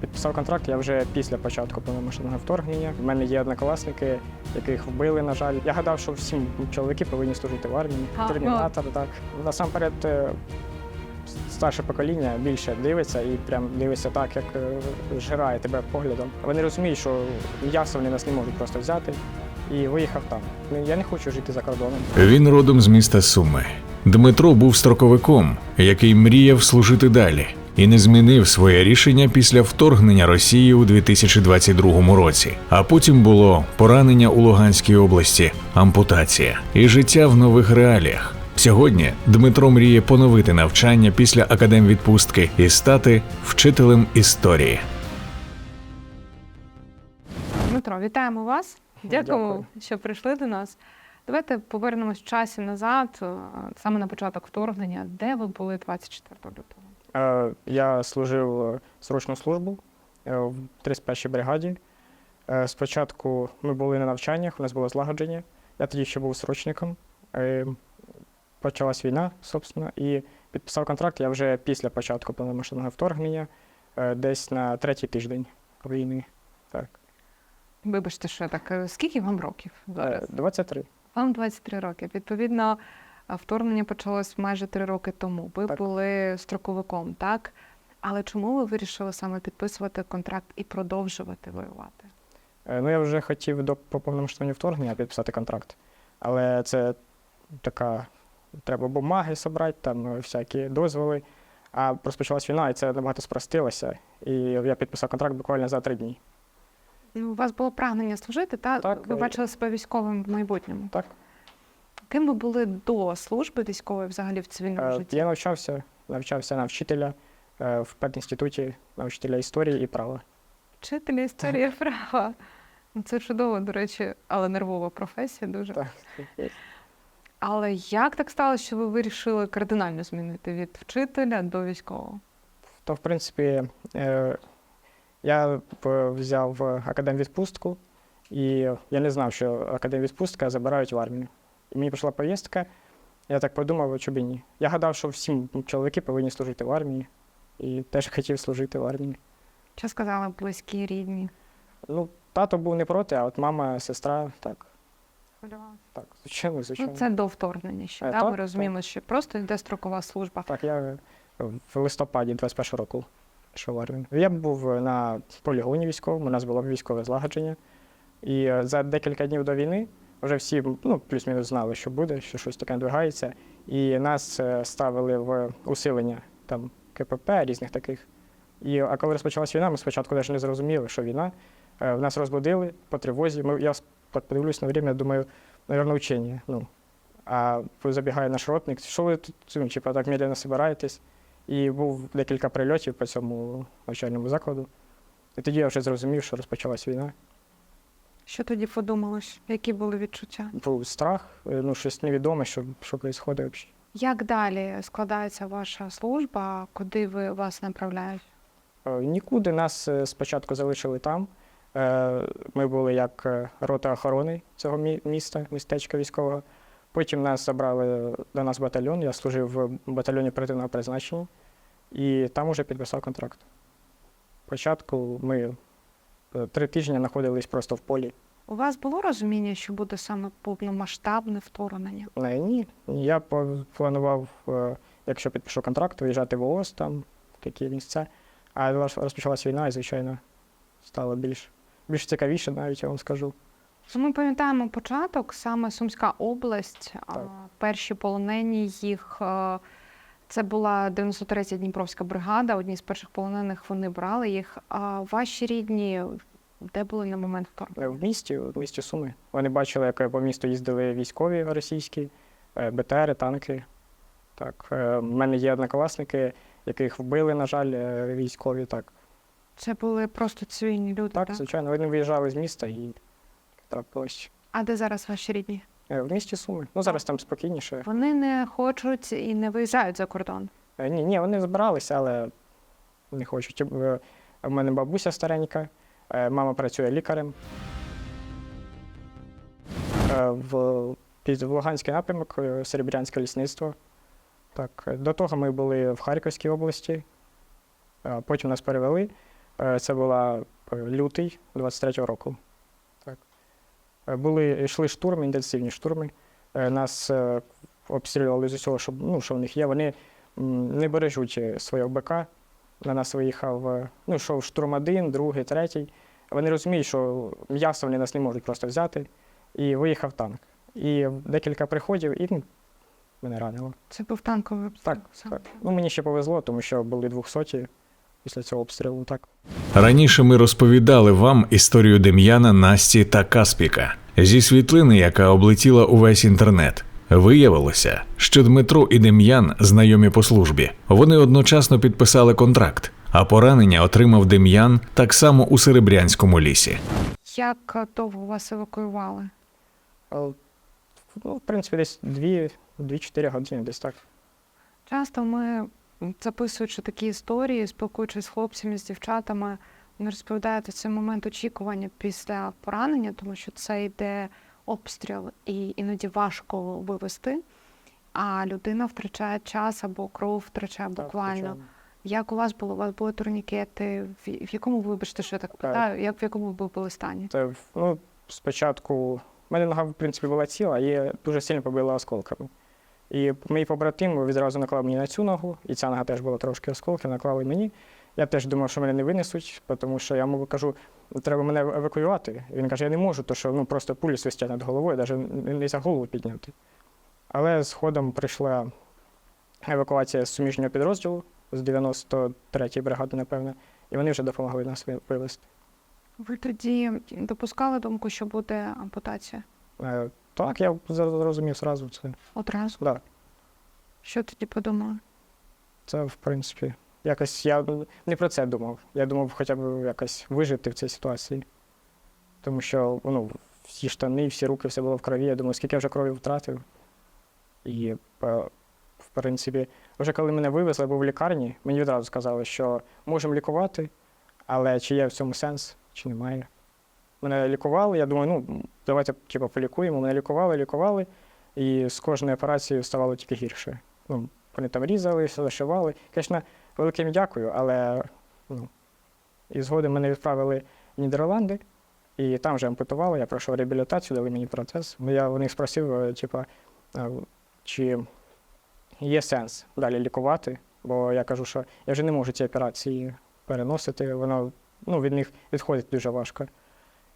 Підписав контракт я вже після початку повномасштабного вторгнення. У мене є однокласники, яких вбили, на жаль. Я гадав, що всі чоловіки повинні служити в армії. А, Термінатор, так. Насамперед, е, старше покоління більше дивиться і прям дивиться так, як е, жирає тебе поглядом. Вони розуміють, що м'ясо вони нас не можуть просто взяти і виїхав там. Я не хочу жити за кордоном. Він родом з міста Суми. Дмитро був строковиком, який мріяв служити далі, і не змінив своє рішення після вторгнення Росії у 2022 році. А потім було поранення у Луганській області, ампутація і життя в нових реаліях. Сьогодні Дмитро мріє поновити навчання після академвідпустки і стати вчителем історії. Дмитро, вітаємо вас. Дякуємо, Дякую. що прийшли до нас. Давайте повернемось в часі назад, саме на початок вторгнення. Де ви були 24 лютого? Е, Я служив е, срочну службу е, в 31-й бригаді. Спочатку ми були на навчаннях, у нас було злагодження. Я тоді ще був срочником. Почалась війна, собственно, і підписав контракт я вже після початку повномасштабного вторгнення, десь на третій тиждень війни. Так. Вибачте, що так. Скільки вам років зараз? 23. Вам 23 роки. Відповідно, вторгнення почалось майже 3 роки тому. Ви Так. були строковиком, так? Але чому ви вирішили саме підписувати контракт і продовжувати воювати? Е, Ну, я вже хотів до по повномасштабному вторгнення підписати контракт. Але це така, треба бумаги зібрати, там е, всякі дозволи. А розпочалась війна, і це набагато спростилося. І я підписав контракт буквально за три дні. Ну, У вас було прагнення служити, та Так, ви е, бачили себе військовим в майбутньому. Так. Ким ви були до служби військової взагалі в цивільному Е, житті? Я навчався, навчався на вчителя е, в педінституті, на вчителя історії і права. Вчитель історії і права. Ну, Це чудово, до речі, але нервова професія дуже. Так. Але як так сталося, що ви вирішили кардинально змінити від вчителя до військового? То, в принципі, е, я б взяв академвідпустку, і я не знав, що академвідпустка забирають в армію. І мені прийшла повістка, я так подумав, що б і ні. Я гадав, що всі чоловіки повинні служити в армії, і теж хотів служити в армії. Що сказали близькі, рідні? Ну, тато був не проти, а от мама, сестра, так, так, звичайно, Ну, це до вторгнення ще. Е, да? так, Ми розуміємо, що просто йде строкова служба. Так, я е, в листопаді 21 року пішов в армію. Я був на полігоні військовому, у нас було військове злагодження. І е, за декілька днів до війни вже всі ну, плюс-мінус знали, що буде, що щось таке надвигається. І нас е, ставили в усилення там КПП, різних таких. І, а коли розпочалась війна, ми спочатку навіть не зрозуміли, що війна. Е, Нас розбудили по тривозі. Ми, я так подивлюсь на время, думаю, мабуть, учення. Ну, а забігає наш ротник, що ви тут ну, типу, так медленно збираєтесь? І був декілька прильотів по цьому навчальному закладу. І тоді я вже зрозумів, що розпочалась війна. Що тоді подумалось? Які були відчуття? Був страх, е, ну, щось невідоме, що, що відбувається взагалі. Як далі складається ваша служба? Куди ви вас направляють? Е, Нікуди нас е, спочатку залишили там. Ми були як рота охорони цього міста, містечка військового. Потім нас забрали до нас батальйон. Я служив в батальйоні оперативного призначення і там уже підписав контракт. Спочатку ми три тижні знаходились просто в полі. У вас було розуміння, що буде саме повномасштабне вторгнення? Не, ні. Я по- планував, е, якщо підпишу контракт, виїжджати в ООС, там такі місця. А роз- розпочалась війна, і, звичайно, стало більш, більш цікавіше, навіть я вам скажу. Ми пам'ятаємо початок, саме Сумська область, а, Так. перші полонені їх. е, Це була 93-я Дніпровська бригада. Одні з перших полонених вони брали їх. А ваші рідні де були на момент Е, вторгнення? В місті, в місті Суми. Вони бачили, як по місту їздили військові російські, е, БТРи, танки. Так, е, в мене є однокласники, яких вбили, на жаль, е, військові. Так, Це були просто цивільні люди. так, так? звичайно, вони виїжджали з міста і трапилось. А де зараз ваші рідні? Е, В місті Суми. Ну, зараз там спокійніше. Вони не хочуть і не виїжджають за кордон. Е, Ні, ні, вони збиралися, але не хочуть. Е, У мене бабуся старенька, е, мама працює лікарем. Е, В, в Луганський напрямок, е, Серебрянське лісництво. Так, е, до того ми були в Харківській області, е, потім нас перевели. Е, Це була е, лютий 23-го року. Так. Е, Були, йшли штурми, інтенсивні штурми. Е, Нас е, обстрілювали з усього, що, ну, що в них є. Вони не бережуть е, свого БК. На нас виїхав, е, ну, йшов штурм один, другий, третій. Вони розуміють, що м'ясо вони нас не можуть просто взяти. І виїхав танк. І декілька приходів, і ну, мене ранило. Це був танковий обстріл. Так, так. Ну, мені ще повезло, тому що були 200 після цього обстрілу. Так. Раніше ми розповідали вам історію Дем'яна, Насті та Каспіка зі світлини, яка облетіла увесь інтернет. Виявилося, що Дмитро і Дем'ян знайомі по службі. Вони одночасно підписали контракт, а поранення отримав Дем'ян так само у Серебрянському лісі. Як е, довго вас евакуювали? Ну, в принципі, десь 2-4 години, десь так. Часто ми, записуючи такі історії, спілкуючись з хлопцями, з дівчатами, вони розповідають цей момент очікування після поранення, тому що це йде обстріл, і іноді важко вивести, а людина втрачає час або кров втрачає буквально. звичайно. Як у вас було? У вас були турнікети? В, якому, вибачте, що я так питаю, як в якому ви були стані? Це, ну, спочатку, в мене нога, в принципі, була ціла, її дуже сильно побила осколками. І мій побратим відразу наклав мені на цю ногу, і ця нога теж була трошки осколків, наклали мені. Я теж думав, що мене не винесуть, тому що я йому кажу, треба мене евакуювати. Він каже, я не можу, тому що ну, просто пулі свистять над головою, навіть не за голову підняти. Але згодом прийшла евакуація з суміжнього підрозділу з 93-ї бригади, напевно, і вони вже допомогли нас вивезти. Ви тоді допускали думку, що буде ампутація? Е, Так, я зрозумів зразу це. Одразу? Да, Що тоді подумали? це, в принципі, якось я не про це думав. Я думав хоча б якось вижити в цій ситуації. Тому що ну, всі штани, всі руки, все було в крові. Я думаю, скільки я вже крові втратив. І, е, в принципі, вже коли мене вивезли, я був в лікарні, мені відразу сказали, що можемо лікувати, але чи є в цьому сенс, чи немає. Мене лікували, я думаю, ну, давайте типу, полікуємо. Мене лікували, лікували, і з кожною операцією ставало тільки гірше. Ну, вони там різали, зашивали. Звісно, велике їм дякую, але ну, і згодом мене відправили в Нідерланди, і там вже ампутували, я пройшов реабілітацію, дали мені протез. Ну, Я у них спросив, е, типа, е, чи є сенс далі лікувати, бо я кажу, що я вже не можу ці операції переносити, воно ну, від них відходить дуже важко.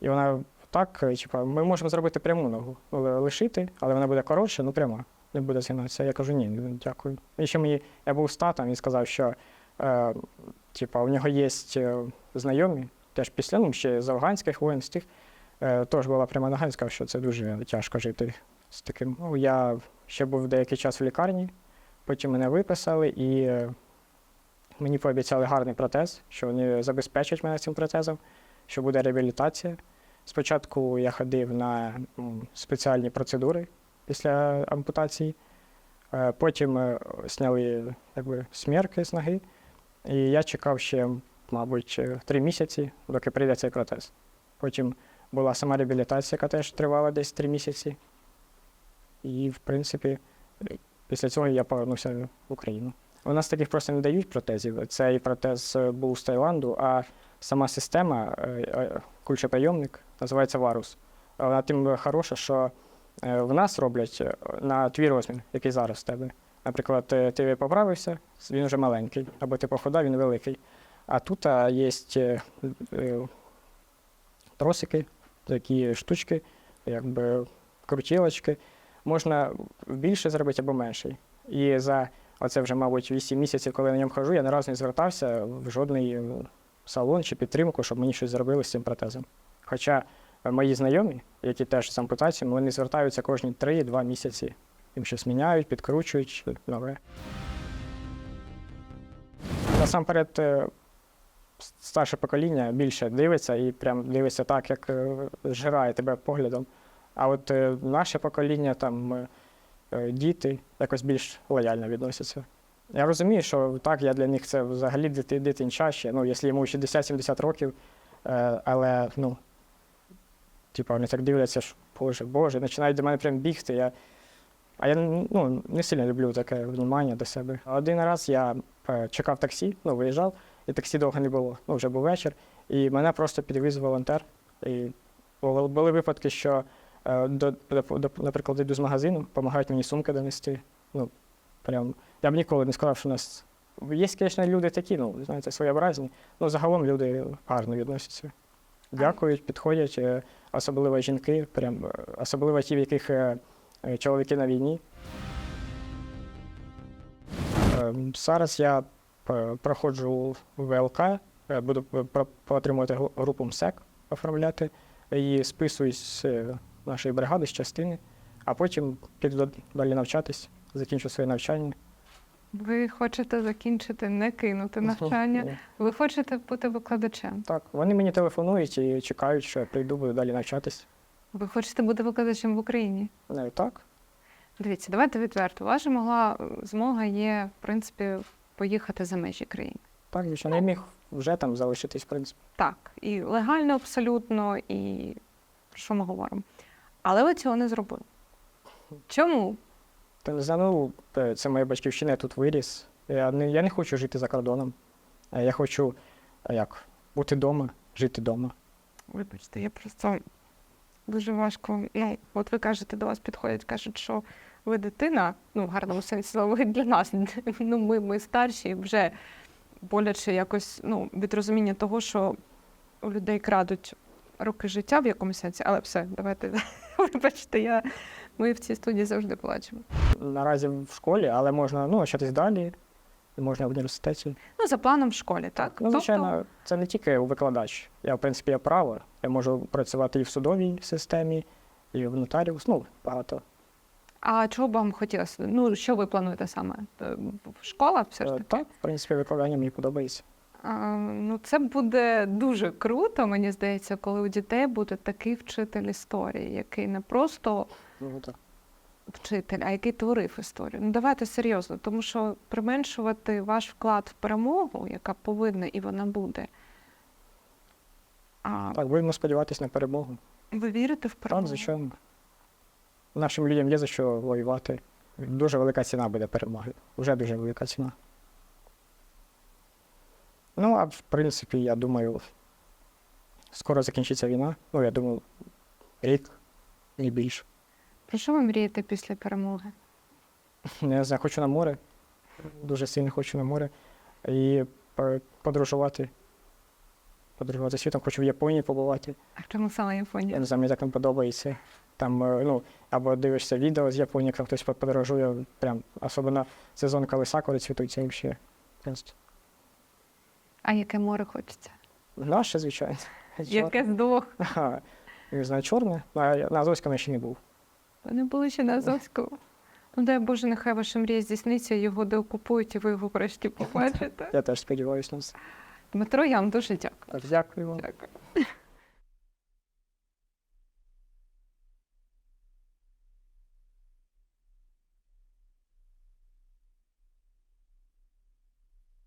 І вона так, е, типа, ми можемо зробити пряму ногу, лишити, але вона буде коротша, ну пряма, не буде згинатися. Я кажу, ні, дякую. І ще мені, я був з татом, він сказав, що е, типа, у нього є е, знайомі, теж після, ну, ще з афганських воїн, з тих, е, теж була пряма нога, він сказав, що це дуже тяжко жити з таким. Ну, я ще був деякий час в лікарні, потім мене виписали і е, мені пообіцяли гарний протез, що вони забезпечать мене цим протезом, що буде реабілітація. Спочатку я ходив на спеціальні процедури після ампутації, е, потім е, зняли якби, смірки з ноги, і я чекав ще, мабуть, е, три місяці, доки прийде цей протез. Потім була сама реабілітація, яка теж тривала десь три місяці. І, в принципі, після цього я повернувся в Україну. У нас таких просто не дають протезів. Цей протез був з Таїланду, а сама система, е, називається Варус. Вона тим хороша, що в нас роблять е, на твій розмір, який зараз в тебе. Наприклад, е, ти поправився, він вже маленький, або ти похудав, він великий. А тут є тросики, такі штучки, якби крутілочки. Можна більше зробити або менший. І за оце вже, мабуть, 8 місяців, коли я на ньому хожу, я ні разу не звертався в жодний е, салон чи підтримку, щоб мені щось зробили з цим протезом. Хоча е, мої знайомі, які теж з ампутаціями, вони звертаються кожні 3-2 місяці. Їм щось міняють, підкручують нове. Насамперед, е, старше покоління більше дивиться і прям дивиться так, як е, зжирає тебе поглядом. А от е, наше покоління, там е, е, діти якось більш лояльно відносяться. Я розумію, що так, я для них це взагалі дити, дитинча ще, ну, якщо йому 60-70 років, е, але ну, типу, вони так дивляться, що Боже, Боже, починають до мене прям бігти. Я, а я ну, не сильно люблю таке внимання до себе. Один раз я е, чекав таксі, ну, виїжджав, і таксі довго не було. Ну, вже був вечір. І мене просто підвіз волонтер. І були, випадки, що, е, до, до, наприклад, йду з магазину, допомагають мені сумки донести. Ну, прям, я б ніколи не сказав, що у нас. Є, звісно, люди такі, ну, знаєте, своєобразні. Ну, загалом люди гарно відносяться. Дякують, підходять, е, особливо жінки, прям, е, особливо ті, в яких е, чоловіки на війні. Е, Зараз я проходжу ВЛК, буду отримувати групу МСЕК оформляти і списуюсь з нашої бригади, з частини, а потім піду далі навчатись, закінчу своє навчання. Ви хочете закінчити, не кинути навчання. Ви хочете бути викладачем. Так, вони мені телефонують і чекають, що я прийду, буду далі навчатись. Ви хочете бути викладачем в Україні. Ну, так, Дивіться, давайте відверто. Же могла е, змога є, в принципі, поїхати за межі країни. так, звичайно, я міг вже там залишитись, в принципі. Так, і легально абсолютно, і про що ми говоримо. Але ви цього не зробили. Чому? Ну, це моя батьківщина, я тут виріс. Я не, я не хочу жити за кордоном. Я хочу як, бути вдома, жити вдома. Вибачте, я просто дуже важко. Ну, от ви кажете, до вас підходять, кажуть, що ви дитина, ну, в гарному сенсі слова, ви для нас. Ну, ми, ми старші, вже боляче якось ну, від розуміння того, що у людей крадуть роки життя в якомусь сенсі, але все, давайте. Вибачте, я, ми в цій студії завжди плачемо. Наразі в школі, але можна ну, навчатись далі, можна в університеті. Ну, за планом в школі, так? Ну, звичайно, це не тільки викладач. Я, в принципі, є право. Я можу працювати і в судовій системі, і в нотаріус, ну, багато. А чого б вам хотілося? Ну, що ви плануєте саме? Е, Школа все ж Е, таки? Так, в принципі, викладання мені подобається. А, ну, це буде дуже круто, мені здається, коли у дітей буде такий вчитель історії, який не просто Ну, так. вчитель, а який творив історію. Ну давайте серйозно, тому що применшувати ваш вклад в перемогу, яка повинна і вона буде. А так, будемо сподіватися на перемогу. ви вірите в перемогу? Так, звичайно. Нашим людям є за що воювати. Дуже велика ціна буде перемоги. Вже дуже велика ціна. Ну, а в принципі, я думаю, скоро закінчиться війна. Ну, я думаю, рік, не більше. Про що ви мрієте після перемоги? Не знаю, хочу на море. Дуже сильно хочу на море. І по- подорожувати. Подорожувати світом, хочу в Японії побувати. А чому саме Я Японія? не знаю, мені так не подобається. Там, е, ну, або дивишся відео з Японії, як хтось подорожує, прям, особливо сезон, коли сакури цвітуть, це взагалі. Просто. А яке море хочеться? Наше, звичайно. Яке з двох? Ага. Не знаю, чорне, а на Азовському я ще не був. Ви не були ще на Азовському? Ну дай Боже, нехай ваша мрія здійсниться, його деокупують, і ви його врешті побачите. Я теж сподіваюся на це. Дмитро, я вам дуже дякую. Дякую вам. Дякую.